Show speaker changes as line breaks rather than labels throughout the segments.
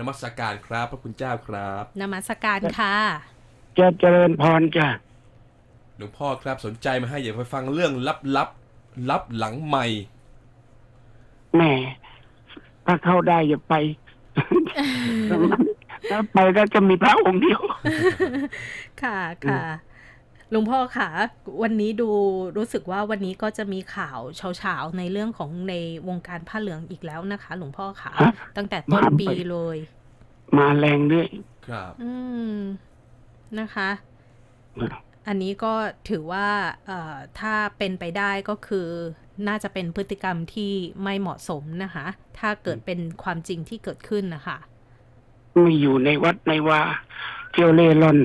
นมัสการครับ พระคุณเจ้าครับ
นมัสการค่ะ
จะเจริญพรจ้ะ
หลวงพ่อครับสนใจมาให้อย่าไปฟังเรื่องลับลับลับหลังใหม่
แหม่ถ้าเข้าได้อย่าไป ถ้าไปก็จะมีพระองค์เดียว
ค่ะค่ะ หลวงพ่อค่ะ วันนี้ดูรู้สึกว่าวันนี้ก็จะมีข่าวเช้าๆในเรื่องของในวงการผ้าเหลืองอีกแล้วนะคะ หลวงพ่อค่ะ
ฮะ
ตั้งแต่ต้น
มาไป
ปีเลย
มาแรงด้วย
ครับ
อืมนะคะ อันนี้ก็ถือว่าเอ่อถ้าเป็นไปได้ก็คือน่าจะเป็นพฤติกรรมที่ไม่เหมาะสมนะคะ ถ้าเกิดเป็นความจริงที่เกิดขึ้นนะคะ
ไม่อยู่ในวัดในวาเที่ยวเล่ร่อน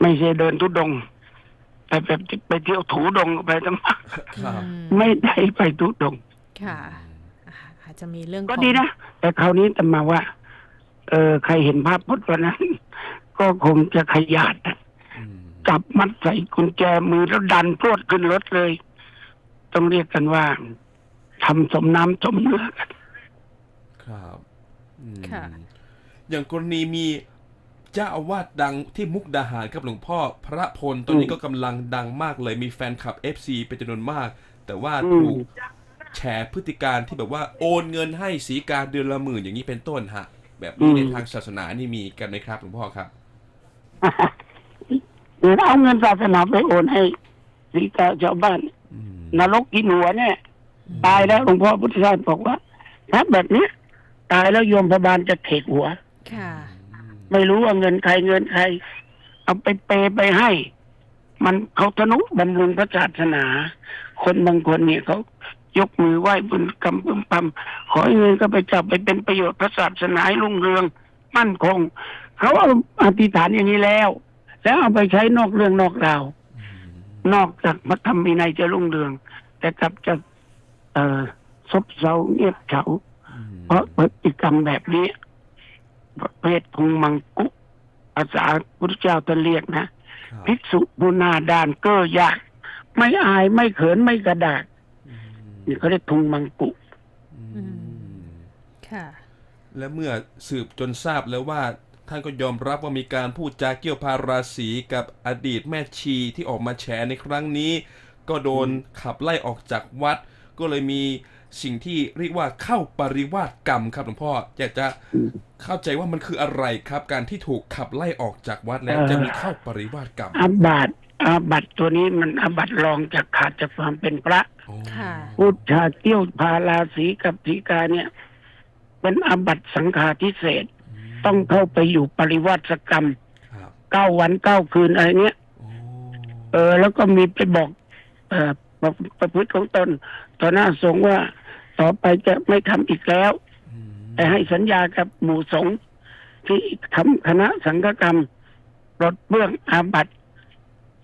ไม่ใช่เดินทุดงค์ไปแบบไปเที่ยวถูดงค์ไปทั้ง
ครับ
อืม
ไม่ได้ไปทุดงค์
ค่ะอ่าอาจจะมีเรื่อง
ก็
ของ
ดีนะ แต่คราวนี้แต่มาว่า เออใครเห็นภาพพุทธวันนั้น ก็คงจะขยาดนะ
อืม
จับมัดใส่กุญแจมือแล้วดันพรวดขึ้นรถเลย ต้องเรียกกันว่าทำสมน้ำสมเนื้อกัน
ครับอืม
ค่ะ
อย่างกรณีมี เจ้าอาวาสดังที่มุกดาหารครับหลวงพ่อพระพลตอนนี้ก็กำลังดังมากเลยมีแฟนคลับ FC เป็นจำนวนมาก แต่ว่า
อื
ถู
ม
กแฉพฤติการที่แบบว่าโอนเงินให้สีกาเดือนละหมื่นอย่างนี้เป็นต้นฮะ แบบนี้ในทางศาสนานี่มีกันไหมครับหลวงพ่อครับ
หรือเอาเงินศาสนาไปโอนให้สีกาชาวบ้าน
อืม
นรกกินหัวเนี่ย ตายแล้วหลวงพ่อพุทธทาสบอกว่าถ้าแบบเนี้ยตายแล้วโยมพบาลจะเขกหัว
ค่ะ
ไม่รู้ว่าเงินใครเงินใคร เอาไปเปย์ไปให้ มันเขาทนุบำรุงพระศาสนา คนบางคนเนี่ยเขายกมือไหว้บุญกรรมพึมพำขอให้เงินก็ไปจับไปเป็นประโยชน์พระศาสนาให้รุ่งเรือง มั่นคง เขาเอาอธิษฐานอย่างนี้แล้ว แล้วเอาไปใช้นอกเรื่องนอกราวนอกจากพระธรรมวินัยจะรุ่งเรือง แต่กลับจะเอ่อซบเซาเงียบเฉาเพราะพฤติกรรมแบบนี้ ประเภทพุงมังกุภาษาพุทธเจ้าท่านเรียกนะ
ครับ
ภิกษุบุญนาดานเก้อยาก ไม่อายไม่เขินไม่กระดาก
อืม
นี่เขาเรียกพุงมังกุ
อืม
ค่ะ
และเมื่อสืบจนทราบแล้วว่าท่านก็ยอมรับว่ามีการพูดจาเกี่ยวพาราศีกับอดีตแม่ชีที่ออกมาแฉในครั้งนี้ ก็โดนขับไล่ออกจากวัด ก็เลยมี สิ่งที่เรียกว่าเข้าปริวาสกรรมครับหลวงพ่ออยากจะเข้าใจว่ามันคืออะไรครับ การที่ถูกขับไล่ออกจากวัดแล้ว
เอ่อ
จะมีเข้าปริวาสกรรม
อาบัตอาบัตตัวนี้มันอาบัตรองจากขาดจากความเป็นพระ
โอ้
ค่ะ
พุทธาเที่ยวพาราศีกับสีกาเนี่ย เป็นอาบัตสังฆาทิเศษต้องเข้าไปอยู่ปริวาสกรรม
ครับ
เก้าวันเก้าคืนอะไรเนี้ย
โอ้
เออ แล้วก็มีไปบอก เอ่อประประพฤติของตนต่อหน้าสงฆ์ว่า ต่อไปจะไม่ทำอีกแล้ว
อืม
แต่ให้สัญญากับหมู่สงฆ์ที่ทำคณะสังฆกรรมปลดเบื้องอาบัติ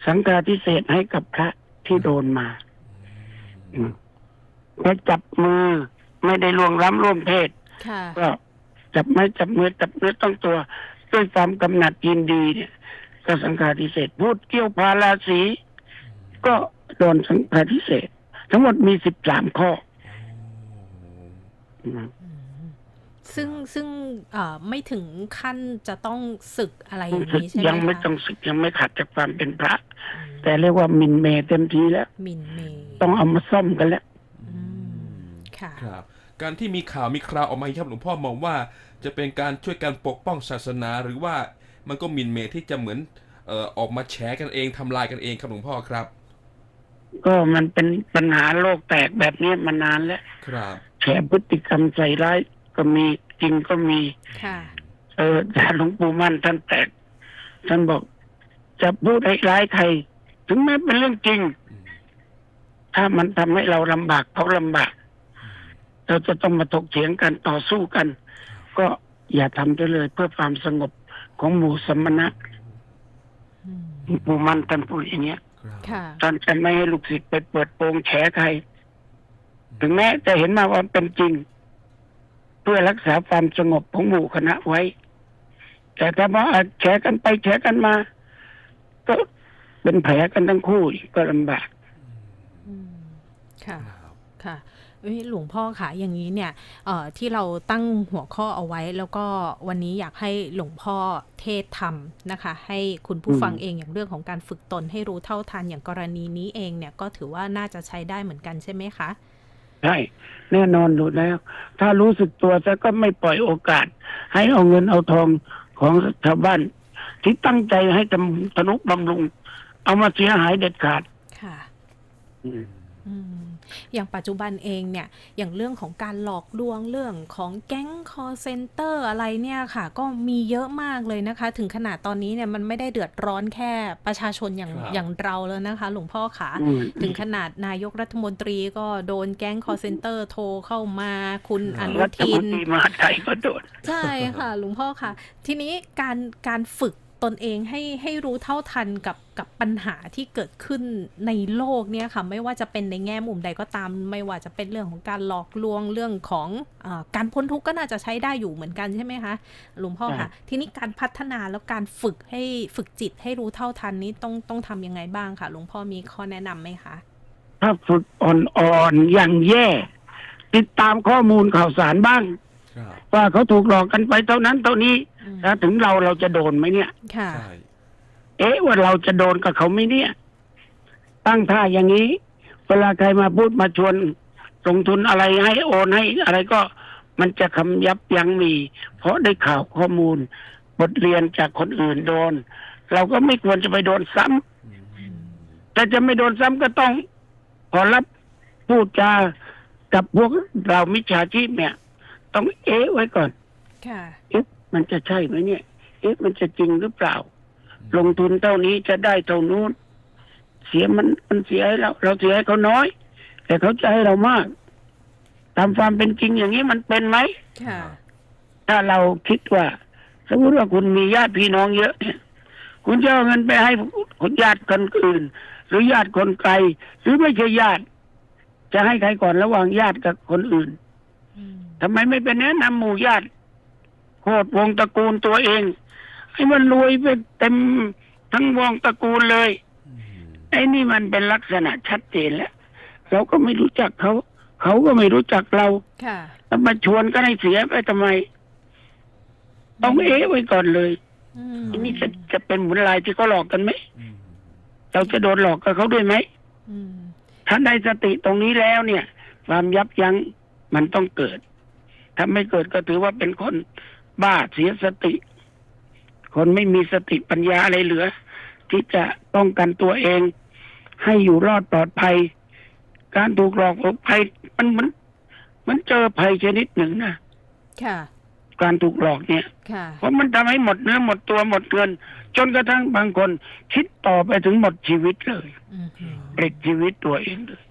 สังฆาทิเศษให้กับพระที่โดนมาอืมและจับมือไม่ได้ล่วงล้ำร่วมเพศ
ค่ะ
ก็จับไม้จับมือจับเนื้อต้องตัว ด้วยความกำหนัดยินดีเนี่ย ก็สังฆาทิเศษพูดเกี่ยวพาราศีก็โดนสังฆาทิเศษทั้งหมดมีสิบสามข้อ อืม
ซึ่งซึ่งเอ่อไม่ถึงขั้นจะต้องศึกอะไรอย่างนี้ใช่ไหม
ยังไม่
คะ
ต้องศึกยังไม่ขัดจากความเป็นพระ
อืม
แต่เรียกว่าหมินเมย์เต็มทีแล้ว
หมินเมย์
ต้องเอามาซ่อมกันแล้ว
อืมค่ะ
ครับ การที่มีข่าวมีคราวออกมาครับหลวงพ่อมองว่า จะเป็นการช่วยการปกป้องศาสนาหรือว่ามันก็หมินเมย์ที่จะเหมือนเอ่อออกมาแฉกันเองทำลายกันเองครับหลวงพ่อครับ
ก็มันเป็นปัญหาโลกแตกแบบนี้มานานแล้ว
ครับ
แฉพฤติกรรมใส่ร้ายก็มีจริงก็มี
ค่ะ
เออแต่หลวงปู่มั่นท่านแตก ท่านบอกจะพูดให้ร้ายใคร ถึงแม้เป็นเรื่องจริง ถ้ามันทำให้เราลำบากเขาลำบาก เราจะต้องมาถกเถียงกันต่อสู้กัน ก็อย่าทำไปเลยเพื่อความสงบของหมู่สมณะ
อืม
หลวงปู่มั่นท่านพูดอย่างเงี้ย
ครับ
ค่ะ
ท่านจะไม่ให้ลูกศิษย์ไปเปิดโปงแฉใคร ถึงแม้จะเห็นมาว่าเป็นจริง เพื่อรักษาความสงบของหมู่คณะไว้ แต่ถ้าว่าแฉกันไปแฉกันมา ก็เป็นแผลกันทั้งคู่อีกก็ลำบาก
อืมค่ะ
ครับ
ค่ะเอ้ยหลวงพ่อคะอย่างนี้เนี่ยเอ่อที่เราตั้งหัวข้อเอาไว้ แล้วก็วันนี้อยากให้หลวงพ่อเทศธรรมนะคะ ให้คุณผู้
อืม
ฟังเองอย่างเรื่องของการฝึกตนให้รู้เท่าทันอย่างกรณีนี้เองเนี่ยก็ถือว่าน่าจะใช้ได้เหมือนกันใช่ไหมคะ
ใช่ แน่นอนอยู่แล้ว ถ้ารู้สึกตัวซะก็ไม่ปล่อยโอกาส ให้เอาเงินเอาทองของชาวบ้านที่ตั้งใจให้ทำธนุบำรุง เอามาเสียหายเด็ดขาด
ค่ะ
อืม
อืมอย่างปัจจุบันเองเนี่ย อย่างเรื่องของการหลอกลวงเรื่องของแก๊งคอเซนเตอร์อะไรเนี่ยค่ะ ก็มีเยอะมากเลยนะคะ ถึงขนาดตอนนี้เนี่ยมันไม่ได้เดือดร้อนแค่ประชาชนอย่าง
ครับ
อย่างเราแล้วนะคะ หลวงพ่อขา
อืม
ถึงขนาดนายกรัฐมนตรีก็โดนแก๊งคอเซนเตอร์โทรเข้ามาคุณอนุ
รัฐ
ทิ
ม
น
นตรีมหาดไทยก็โดน
ใช่ค่ะ หลวงพ่อค่ะ ทีนี้การการฝึก ตนเองให้ให้รู้เท่าทันกับกับปัญหาที่เกิดขึ้นในโลกเนี่ยค่ะไม่ว่าจะเป็นในแง่มุมใดก็ตาม ไม่ว่าจะเป็นเรื่องของการหลอกลวงเรื่องของอาการพ้นทุกข์ก็น่าจะใช้ได้อยู่เหมือนกันใช่ไหมคะหลวงพ่อค่ะทีนี้การพัฒนาแล้วการฝึกให้ฝึกจิตให้รู้เท่าทันนี้ต้องต้องทำยังไงบ้างค่ะหลวงพ่อมีข้อแนะนำไหมคะ
ถ้าฝึกอ่อนๆอย่างแย่ ติดตามข้อมูลข่าวสารบ้าง
ครับ
ว่าเขาถูกหลอกกันไปเท่านั้นเท่านี้
อืม
ถ้าถึงเราเราจะโดนไหมเนี่ย
ค่ะ
ใช่
เอ๊ะว่าเราจะโดนกับเขาไหมเนี่ย ตั้งท่าอย่างนี้ เวลาใครมาพูดมาชวนลงทุนอะไรให้โอนให้อะไรก็มันจะคำยับยั้งมี เพราะได้ข่าวข้อมูล บทเรียนจากคนอื่นโดน เราก็ไม่ควรจะไปโดนซ้ำ
อืม
แต่จะไม่โดนซ้ำก็ต้องพอรับพูดจากับพวกเรามิจฉาชีพเนี่ย ต้องเอ๊ะไว้ก่อน
ค่ะ
เอ๊ะ มันจะใช่ไหมเนี่ย เอ๊ะมันจะจริงหรือเปล่า ลงทุนเท่านี้จะได้เท่านู้น เสียมันมันเสียให้เรา เราเสียให้เขาน้อย แต่เขาจะให้เรามาก ตามความเป็นจริงอย่างนี้มันเป็นไหม
ค่ะ
ถ้าเราคิดว่า สมมติว่าคุณมีญาติพี่น้องเยอะเนี่ยคุณจะเอาเงินไปให้คนญาติคนอื่น หรือญาติคนไกล หรือไม่ใช่ญาติ จะให้ใครก่อนระหว่างญาติกับคนอื่น
อืม
ทำไมไม่ไปแนะนำหมู่ญาติ โคตรวงตระกูลตัวเอง ให้มันรวยไปเต็มทั้งวงตระกูลเลย
อืม
ไอ้นี่มันเป็นลักษณะชัดเจนแล้วเราก็ไม่รู้จักเขา เขาก็ไม่รู้จักเรา
ค่ะ
แล้วมาชวนก็ให้เสียไปทำไม ต้องเอ๊ะไว้ก่อนเลย
อืม
อันนี้จะจะเป็นเหมือนลายที่เขาหลอกกันไหม
อืม
เราจะโดนหลอกกับเขาด้วยไหม
อืม
ถ้าได้สติตรงนี้แล้วเนี่ย ความยับยั้งมันต้องเกิด ถ้าไม่เกิดก็ถือว่าเป็นคน บ้าเสียสติ คนไม่มีสติปัญญาอะไรเหลือ ที่จะป้องกันตัวเอง ให้อยู่รอดปลอดภัย การถูกหลอกออกภัยมันมันมันเจอภัยชนิดหนึ่งนะ
ค่ะ
การถูกหลอกเนี่ย
ค่ะ
เพราะมันทำให้หมดเนื้อหมดตัวหมดเงิน จนกระทั่งบางคนคิดต่อไปถึงหมดชีวิตเลย
อืมอืม
ปลิดชีวิตตัวเองเลย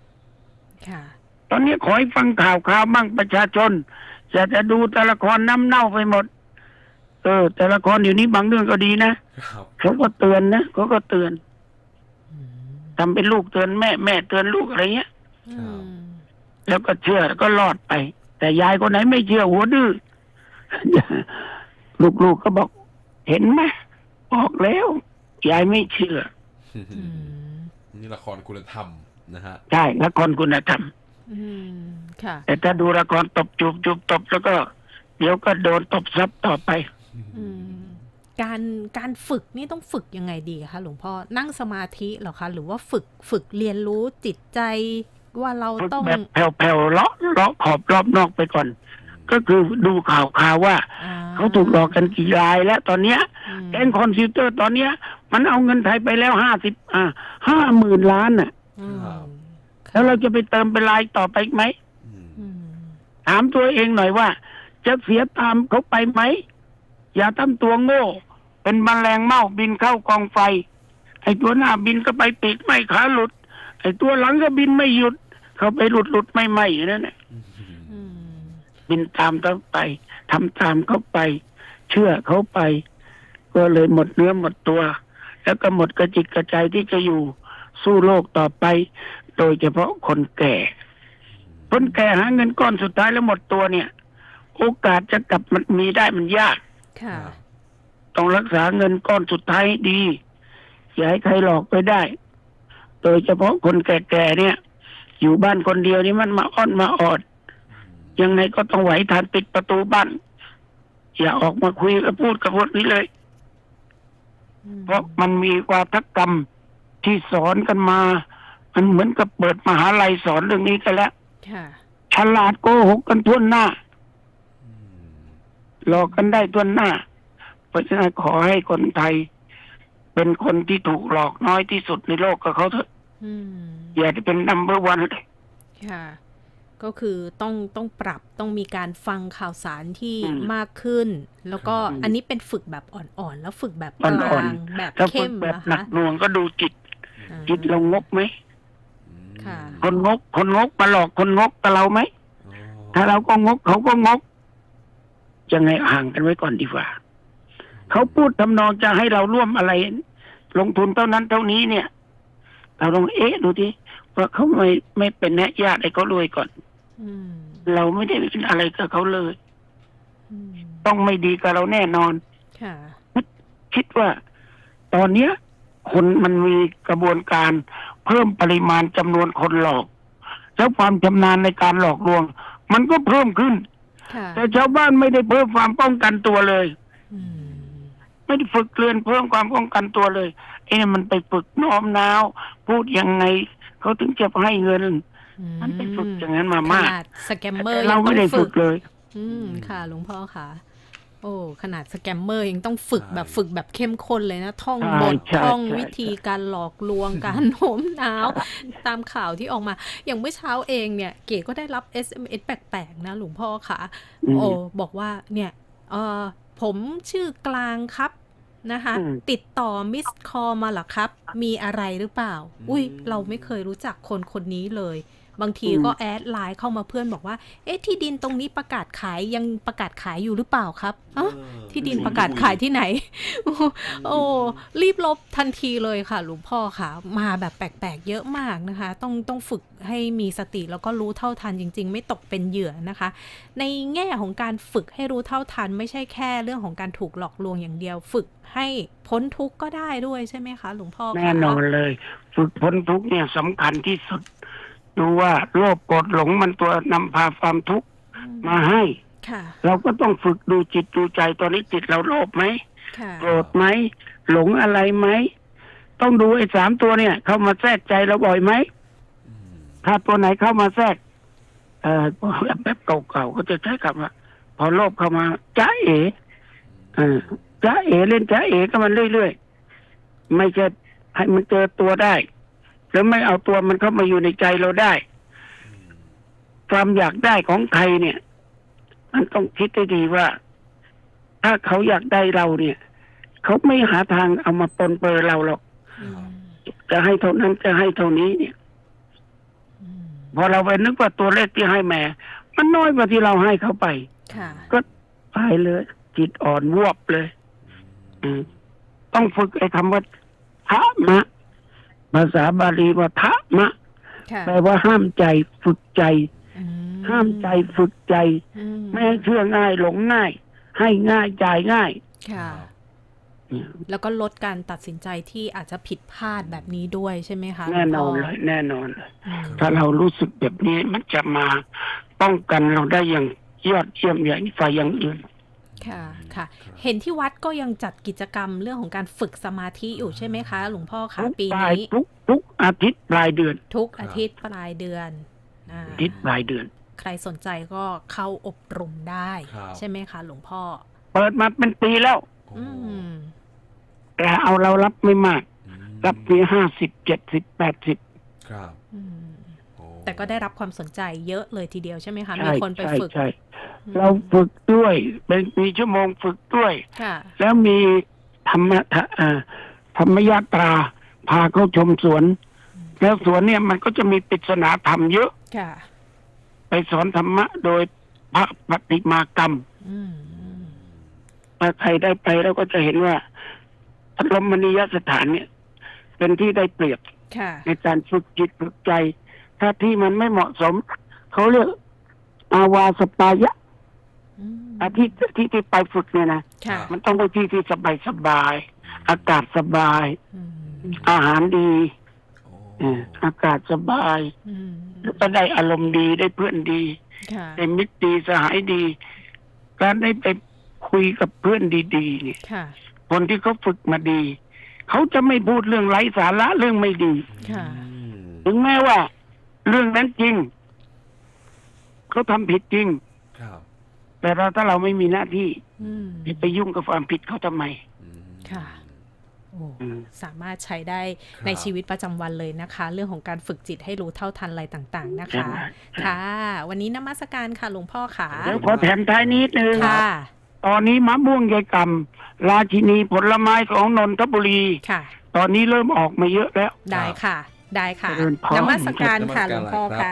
ค่ะ
ตอนนี้ขอให้ฟังข่าวข่าวบ้างประชาชน อย่าจะดูแต่ละครน้ำเน่าไปหมด เออ แต่ละครอยู่นี้บางเรื่องก็ดีนะครับเขาก็เตือนนะเขาก็เตือน
อืม
ทำเป็นลูกเตือนแม่แม่เตือนลูกอะไรเงี้ย
อืม
แล้วก็เชื่อแล้วก็รอดไป แต่ยายคนไหนไม่เชื่อหัวดื้อ ลูกๆก็บอก เห็นไหมออกแล้ว ยายไม่เชื่อ
อืม
นี่ละครคุณธรรมนะฮะ
ใช่ละครคุณธรรม
อืมค่ะ
แต่ถ้าดูละครตบจูบจูบตบแล้วก็ เดี๋ยวก็โดนตบซับต่อไป
อืม การการฝึกนี่ต้องฝึกยังไงดีคะหลวงพ่อนั่งสมาธิเหรอคะ หรือว่าฝึกฝึกเรียนรู้จิตใจว่าเรา
ฝึก
ต้อง
แบบแผ่วๆเลาะเลาะขอบรอบนอกไปก่อน ก็คือดูข่าวข่าวว่า
อ่
เขาถูกหลอกกันกี่รายแล้วตอนเนี้ย
อืม
แก๊งคอนซิวเตอร์ตอนเนี้ย มันเอาเงินไทยไปแล้วห้าสิบอ่าห้าหมื่นล้านน่ะ
อืม
แล้วเราจะไปเติมเป็นรายต่อไปอีกไหม
อืม
อืม
ถามตัวเองหน่อยว่า จะเสียตามเขาไปไหม อย่าทำตัวโง่ เป็นแมลงเม่าบินเข้ากองไฟ ไอ้ตัวหน้าบินก็ไปปีกไม่ขาหลุด ไอ้ตัวหลังก็บินไม่หยุด เขาไปหลุดหลุดไม่ไหมอยู่นั่นแหละ
อืม
อืม
บินตามเขาไปทำตามเขาไป เชื่อเขาไป ก็เลยหมดเนื้อหมดตัว แล้วก็หมดกระจิตกระใจที่จะอยู่สู้โลกต่อไป โดยเฉพาะคนแก่คนแก่หาเงินก้อนสุดท้ายแล้วหมดตัวเนี่ย โอกาสจะกลับมันมีได้มันยาก
ค่ะ
ต้องรักษาเงินก้อนสุดท้ายให้ดี อย่าให้ใครหลอกไปได้ โดยเฉพาะคนแก่ๆเนี่ย อยู่บ้านคนเดียวนี่มันมาอ้อนมาออด ยังไงก็ต้องไหวทานปิดประตูบ้าน อย่าออกมาคุยกับพูดกับพวกนี้เลย
อืม
เพราะมันมีวาทกรรมที่สอนกันมา มันเหมือนกับเปิดมหาลัยสอนเรื่องนี้กันแล้ว
ค่ะ
ฉลาดโกหกกันทั่วหน้า หลอกกันได้ทั่วหน้า เพราะฉะนั้นขอให้คนไทย เป็นคนที่ถูกหลอกน้อยที่สุดในโลกกับเขาเถอะ
อืม
อย่าได้เป็นนัมเบอร์วันเลย
ค่ะก็คือต้องต้องปรับต้องมีการฟังข่าวสารที่
อืม
มากขึ้น แล้วก็
อืม
อันนี้เป็นฝึกแบบอ่อนๆ แล้วฝึกแบบก
อ่
ลา
อน
ง
ๆ
แบบ
ถ้า
เข้
ฝึก
ม
แบบ
นะ
หนั
คะ
กหน่วงก็ดูจิต
อ่า
จิตเรางกไหม
ค่ะ
คนงกคนงกมาหลอกคนงกกับเราไหมถ้าเราก็งกเขาก็งก ยังไงห่างกันไว้ก่อนดีกว่า เขาพูดทำนองจะให้เราร่วมอะไร ลงทุนเท่านั้นเท่านี้เนี่ย เราลองเอ๊ะดูดิว่าเขาไม่ไม่เป็นแนะญาติให้เขารวยก่อน
อืม
เราไม่ได้เป็นอะไรกับเขาเลย
อืม
ต้องไม่ดีกับเราแน่นอน
ค่ะ
คิดว่า ตอนเนี้ย คนมันมีกระบวนการเพิ่มปริมาณจำนวนคนหลอก แล้วความชำนาญในการหลอกลวง มันก็เพิ่มขึ้น
ค่ะ
แต่ชาวบ้านไม่ได้เพิ่มความป้องกันตัวเลย
อืม
ไม่ได้ฝึกเรียนเพิ่มความป้องกันตัวเลยไอ้นี่มันไปฝึกโน้อมน้าว พูดยังไงเขาถึงจะให้เงิน มันไปฝึกอย่างนั้นมา
ข
มาก
นาดสแกมเมอ
แต่
ร์
เรา
ยังต้
ไม่
อง
ได้
ฝึ
ฝึ
ก
กเลย
อืมค่ะหลวงพ่อค่ะ โอ้ขนาดสแกมเมอร์ยังต้องฝึก
ใช่
แบบฝึกแบบเข้มข้นเลยนะ ท่อง
ใช่
บท
ใช่
ท่อง
ใช่
วิธีการหลอกลวงการโน้มน้าว ตามข่าวที่ออกมา อย่างเมื่อเช้าเองเนี่ย เก๋ก็ได้รับ SMS แปลกๆ นะ หลวงพ่อค่ะ
อืม
โอ้บอกว่าเนี่ยเออผมชื่อกลางครับนะคะ
อืม
ติดต่อมิสคอมาเหรอครับ มีอะไรหรือเปล่า อุ้ยเราไม่เคยรู้จักคนคนนี้เลย บางทีก็แอดไลน์เข้ามาเพื่อนบอกว่า เอ๊ะที่ดินตรงนี้ประกาศขายยังประกาศขายอยู่หรือเปล่าครับอ๋อที่ดินประกาศขายที่ไหน โอ้รีบลบทันทีเลยค่ะ หลวงพ่อค่ะ มาแบบแปลกๆ เยอะมากนะคะ ต้องต้องฝึกให้มีสติแล้วก็รู้เท่าทันจริง ๆ ไม่ตกเป็นเหยื่อนะคะ ในแง่ของการฝึกให้รู้เท่าทัน ไม่ใช่แค่เรื่องของการถูกหลอกลวงอย่างเดียว ฝึกให้พ้นทุกข์ก็ได้ด้วยใช่ไหมคะ หลวงพ่อคะ
แน่นอนเลย ฝึกพ้นทุกข์เนี่ยสำคัญที่สุด ดูว่าโลภโกรธหลงมันตัวนำพาความทุกข์
อืม
มาให้
ค่ะ
เราก็ต้องฝึกดูจิตดูใจตอนนี้จิตเราโลภไหม
ค่ะ
โกรธไหมหลงอะไรไหมต้องดูไอ้สามตัวเนี่ย เข้ามาแทรกใจเราบ่อยไหมถ้าตัวไหนเข้ามาแทรก เอ่อแบบเก่าๆก็จะใช้คำว่าพอโลภเข้ามาจ้าเอ๋เออจ้าเอ๋เล่นจ้าเอ๋ก็มันเรื่อยๆไม่จะให้มันเจอตัวได้ แล้วไม่เอาตัวมันเข้ามาอยู่ในใจเราได้ ความอยากได้ของใครเนี่ย มันต้องคิดให้ดีว่า ถ้าเขาอยากได้เราเนี่ย เขาไม่หาทางเอามาปนเปื้อเราหรอก
อืม
จะให้เท่านั้นจะให้เท่านี้เนี่ย
อืม
พอเราไปนึกว่าตัวเลขที่ให้แม่ มันน้อยกว่าที่เราให้เขาไป
ค่ะ
ก็ไปเลย จิตอ่อนวบเลยอืมต้องฝึกไอ้คำว่าทะมะ ภาษาบาลีว่าทะมะ
ค่ะ
แปลว่าห้ามใจฝึกใจ
อื
ห้ามใจฝึกใจ
อื
ไม่ให้เชื่อง่ายหลงง่าย ให้ง่ายจ่ายง่าย
ค่ะ
เนี่ย
แล้วก็ลดการตัดสินใจที่อาจจะผิดพลาดแบบนี้ด้วยใช่ไหมคะ
แน่นอน
ห
เล
พ่
ยแน่นอนเลย
อืม
ถ้าเรารู้สึกแบบนี้มันจะมาป้องกันเราได้อย่างยอดเยี่ยมอย่างฝ่ายอย่างอื่น
ค่ะค่ะเห็นที่วัดก็ยังจัดกิจกรรมเรื่องของการฝึกสมาธิอยู่ใช่ไหมคะ หลวงพ่อคะ
ทุก
ปี
ปลาย
นี้
ทุกทุกอาทิตย์ปลายเดือน
ทุกอาทิตย์ปลายเดือนอ่า
อาทิตย์ปลายเดือน
ใครสนใจก็เข้าอบรมได้
ครับ
ใช่ไหมคะ หลวงพ่อ
เปิดมาเป็นปีแล้ว
อืม
แต่เอาเรารับไม่มาก รับที่ห้าสิบเจ็ดสิบแปดสิบ
ครับ
อืม
โอ้
แต่ก็ได้รับความสนใจเยอะเลยทีเดียวใช่ไหมคะ มี
ใช่
คนไป
ใช่
ฝึก
ใช่
อืม
เราฝึกด้วยเป็นมีชั่วโมงฝึกด้วย
ค่ะ
แล้วมีธรรมะเอ่อธรรมยาตราพาเข้าชมสวน แล้วสวนเนี่ยมันก็จะมีปริศนาธรรมเยอะ
ค่ะ
ไปสอนธรรมะโดยพระปฏิมากรรม
อืมอืม
ถ้าใครได้ไปแล้วก็จะเห็นว่าพรหมณียสถานเนี่ย เป็นที่ได้เปรียบ
ค่ะ
ในการฝึกจิตฝึกใจ ถ้าที่มันไม่เหมาะสม เขาเรียกอาวาสปายะ
อืม
อาที่ที่ที่ไปฝึกเนี่ยนะ
ค่ะ
มันต้องไปที่ที่สบายสบายอากาศสบาย
อืม
อาหารดี
โอ้
เอออากาศสบาย
อืม
แล้วก็ได้อารมณ์ดีได้เพื่อนดี
ค่ะ
ได้มิตรดีสหายดี การได้ไปคุยกับเพื่อนดีๆเนี่ย
ค่ะ
คนที่เขาฝึกมาดี เขาจะไม่พูดเรื่องไร้สาระเรื่องไม่ดี
ค่ะ
อืม
ถึงแม้ว่า เรื่องนั้นจริงเขาทำผิดจริง
ครับ
แต่เราถ้าเราไม่มีหน้าที่
อืม
ไปยุ่งกับความผิดเขาทำไม
อืม
ค่ะ โอ้
อืม
สามารถใช้ได้
ครับ
ในชีวิตประจำวันเลยนะคะ เรื่องของการฝึกจิตให้รู้เท่าทันอะไรต่างๆนะคะ
ใช่
ค่ะ วันนี้นมัสการค่ะหลวงพ่อค่ะ
แล้วขอแถมท้ายนิดนึง
ค่ะ
ตอนนี้มะม่วงยายกำราชินีผลไม้ของนนทบุรี
ค่ะ
ตอนนี้เริ่มออกมาเยอะแล้ว
ได้ค่ะ ได้ค่ะ
เจริญพร
นมัสการค่ะ
นมัสการ
หลวงพ่อ
ครับ
ค่ะ